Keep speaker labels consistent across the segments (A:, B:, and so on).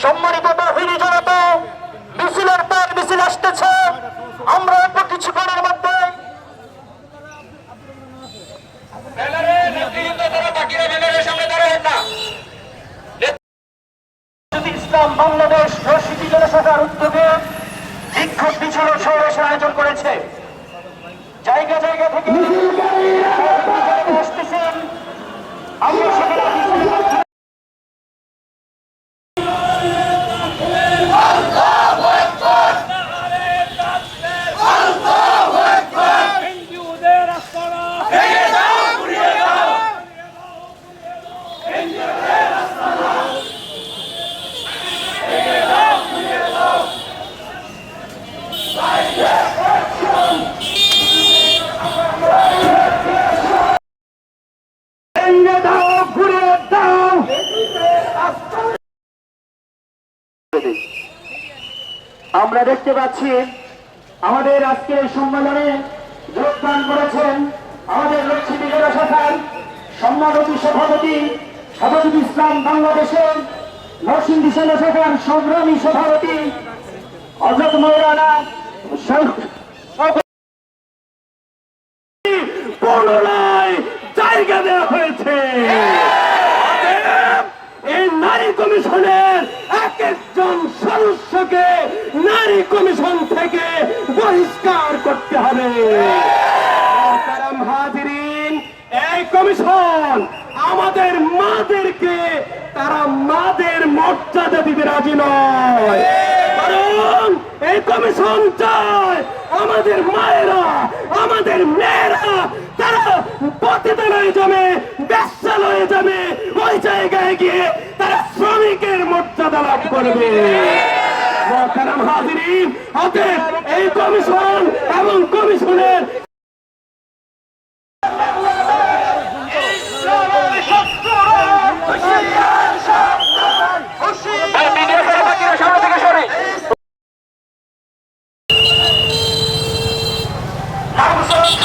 A: সম্মানিত বাহিনী জনতা মিছিলের পর মধ্যে যদি ইসলাম বাংলাদেশ রশিদি জনসভার উদ্যোগে বিক্ষোভ মিছিল ও সমাবেশের আয়োজন করেছে জায়গা জায়গা থেকে আসতেছেন আমরা সেখানে মিছিলের মাধ্যমে
B: হিন্দুদের আস্তানা
A: ভেঙে দাও ঘুরে দাও আমরা দেখতে পাচ্ছি, আমাদের আজকের এই সম্মেলনে যোগদান করেছেন আমাদের লক্ষ্মী বিজয় শাখার সম্মানতী সভাপতি সভাপতি ইসলাম বাংলাদেশের নরসিংদী সেনা শাখার সংগ্রামী সভাপতি অজত মৌলানা জায়গা দেওয়া হয়েছে। এই নারী কমিশনের একজন সদস্যকে নারী কমিশন থেকে বহিষ্কার করতে হবে। এই কমিশন আমাদের মাদেরকে, তারা মাদের মর্যাদা দিতে রাজি নয়। এই কমিশন চায় আমাদের মায়েরা, আমাদের মেয়েরা, তারা পতিতালয়ে যাবে ব্যবসালয়ে যাবে, ওই জায়গায় গিয়ে তারা শ্রমিকের মর্যাদা লাভ করবে। এই কমিশন এবং কমিশনের সংসদ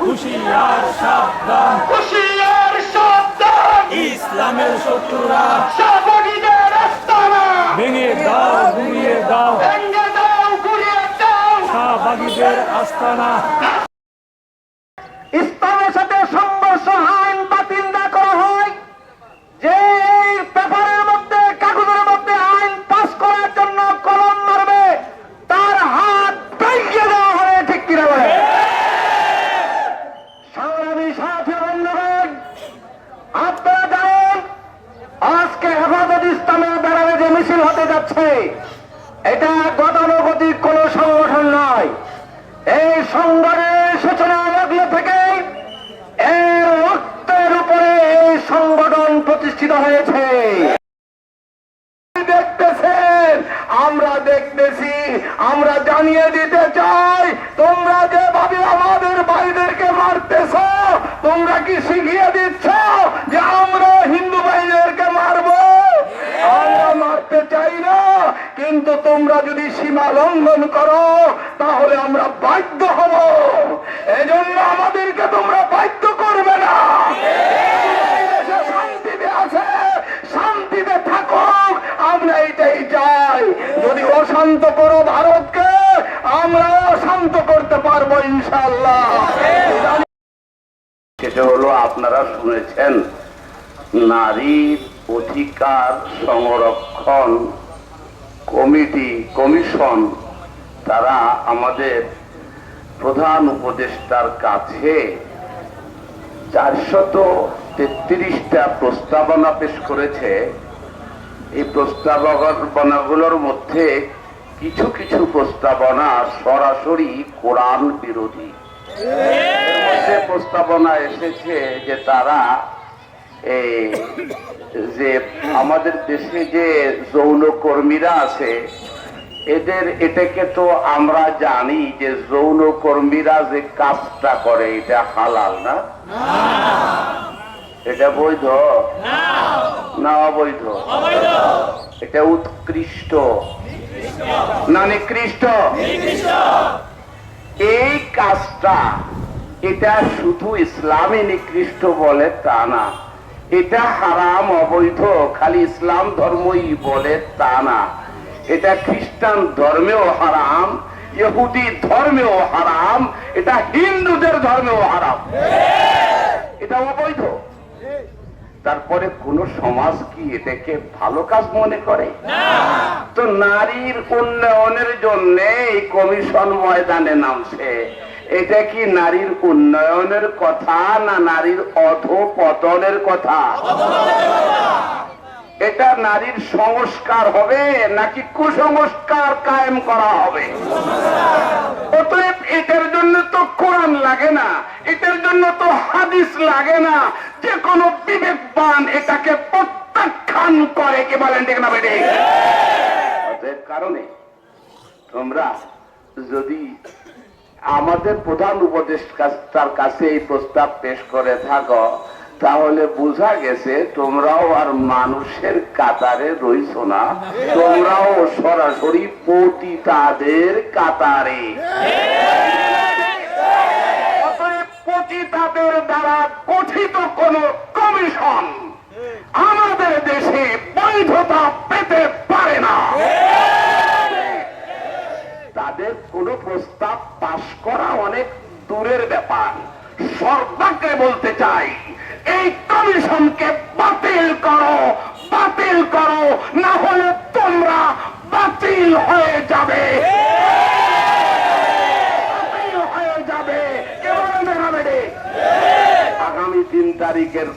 B: হুশিয়ার সাবধান
C: হুশিয়ার সাবধান
B: ইসলামের শত্রুরা
C: শাহবাগীদের আস্তানা
B: ভেঙে দাও গুড়িয়ে দাও
C: ভেঙ্গে দাও গুড়িয়ে দাও
B: শাহবাগীদের আস্তানা
C: ইসলামের সাথে সংঘর্ষ আইন বাতিল না করা হয় যে এই পেপারের মধ্যে কাগজের মধ্যে আইন পাস করার জন্য কলম মারবে তার হাত ভেঙে দেওয়া হবে ঠিক কিনা বলে সংগ্রামী সাথী বন্ধুগণ আপনারা জানেন আজকে হেফাজত ইসলামের বেড়াবে যে মিছিল হতে যাচ্ছে এটা গতানুগতিক কোন সংগঠন নয়। এই সংগঠনের সূচনা লগ্ন থেকে এর রক্তের উপরে এই সংগঠন প্রতিষ্ঠিত হয়েছে। দেখতেছেন, আমরা দেখতেছি, আমরা জানিয়ে দিতে চাই তোমরা যেভাবে আমাদের ভাইদেরকে মারতেছ তোমরা কি শিখিয়ে দিচ্ছ যে আমরা হিন্দু ভাইদেরকে মারবো আমরা মারতে চাই না কিন্তু তোমরা যদি সীমা লঙ্ঘন করো, তাহলে আমরা বাধ্য হব। এজন্য আমাদেরকে তোমরা বাধ্য করবে না। শান্তিতে আমরা এটাই চাই। যদি অশান্ত করো ভারতকে, আমরা অশান্ত করতে পারব ইনশাল্লাহ
D: সেটা হলো, আপনারা শুনেছেন, নারীর অধিকার সংরক্ষণ কমিটি কমিশন তারা আমাদের প্রধান উপদেষ্টার কাছে চারশত তেত্রিশটা প্রস্তাবনা পেশ করেছে। এই প্রস্তাবনাগুলোর মধ্যে কিছু কিছু প্রস্তাবনা সরাসরি কোরআন বিরোধী। প্রস্তাবনা এসেছে যে তারা এই যে আমাদের দেশে যে যৌন কর্মীরা আছে, এদের এটাকে তো আমরা জানি যে যৌন কর্মীরা যে কাজটা করে, এটা হালাল না? এটা বৈধ? না অবৈধ। এটা উৎকৃষ্ট। না নিকৃষ্ট? এই কাজটা, এটা শুধু ইসলামে নিকৃষ্ট বলে তা না। এটা হারাম, অবৈধ। খালি ইসলাম ধর্মই বলে তা না। এটা খ্রিস্টান ধর্মেও হারাম, ইহুদি ধর্মেও হারাম, এটা হিন্দুদের ধর্মেও হারাম। এটা অবৈধ। তারপরে কোন সমাজ কি এটাকে ভালো কাজ মনে করে? তো নারীর উন্নয়নের জন্য এই কমিশন ময়দানে নামছে। এটা কি নারীর উন্নয়নের কথা না নারীর অধপতনের কথা? এটা নারীর সংস্কার হবে নাকি কুসংস্কার কায়েম করা হবে? অতএব এটার জন্য তো কোরআন লাগে না, এটার জন্য তো হাদিস লাগে না। যে কোনো বিবেকবান এটাকে প্রত্যাখ্যান করে, কে বলেন ঠিক না বেটে অতএব কারণে তোমরা যদি আমাদের প্রধান উপদেষ্টার কাছে এই প্রস্তাব পেশ করে, থাকো, তাহলে বোঝা গেছে তোমরাও আর মানুষের কাতারে রইছ না। তোমরাও সরাসরি পতিতাদের কাতারে। পতিতাদের দ্বারা গঠিত কোন কমিশন আমাদের দেশে বৈধতা পেতে পারে না। তাদের কোনো প্রস্তাব পাশ করা অনেক দূরের ব্যাপার। সর্বাগ্রে বলতে চাই, এই কমিশনকে বাতিল করো বাতিল করো, না হলে তোমরা বাতিল হয়ে যাবে। বাতিল হয়ে যাবে। কে বলবে আগামী তিন তারিখের